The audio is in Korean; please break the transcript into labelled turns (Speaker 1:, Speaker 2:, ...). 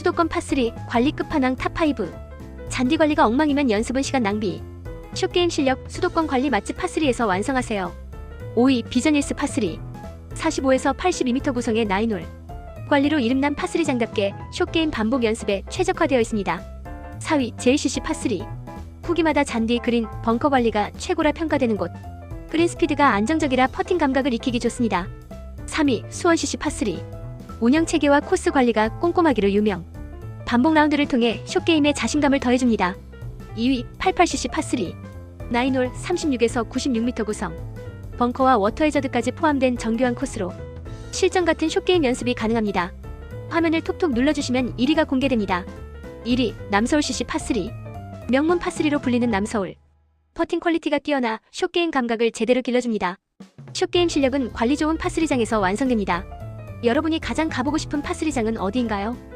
Speaker 1: 수도권 파3 관리 끝판왕 탑5 잔디 관리가 엉망이면 연습은 시간 낭비. 숏게임 실력 수도권 관리 맛집 파3에서 완성하세요. 5위 비전일스 파3 45에서 82m 구성의 나인홀. 관리로 이름난 파3 장답게 숏게임 반복 연습에 최적화되어 있습니다. 4위 JCC 파3 후기마다 잔디 그린 벙커 관리가 최고라 평가되는 곳. 그린 스피드가 안정적이라 퍼팅 감각을 익히기 좋습니다. 3위 수원CC 파3 운영 체계와 코스 관리가 꼼꼼하기로 유명. 반복 라운드를 통해 숏게임에 자신감을 더해줍니다. 2위 88cc 파3 나인홀 36에서 96m 구성 벙커와 워터 해저드까지 포함된 정교한 코스로 실전 같은 숏게임 연습이 가능합니다. 화면을 톡톡 눌러주시면 1위가 공개됩니다. 1위 남서울CC 파3 명문 파3로 불리는 남서울 퍼팅 퀄리티가 뛰어나 숏게임 감각을 제대로 길러줍니다. 숏게임 실력은 관리 좋은 파3장에서 완성됩니다. 여러분이 가장 가보고 싶은 파3장은 어디인가요?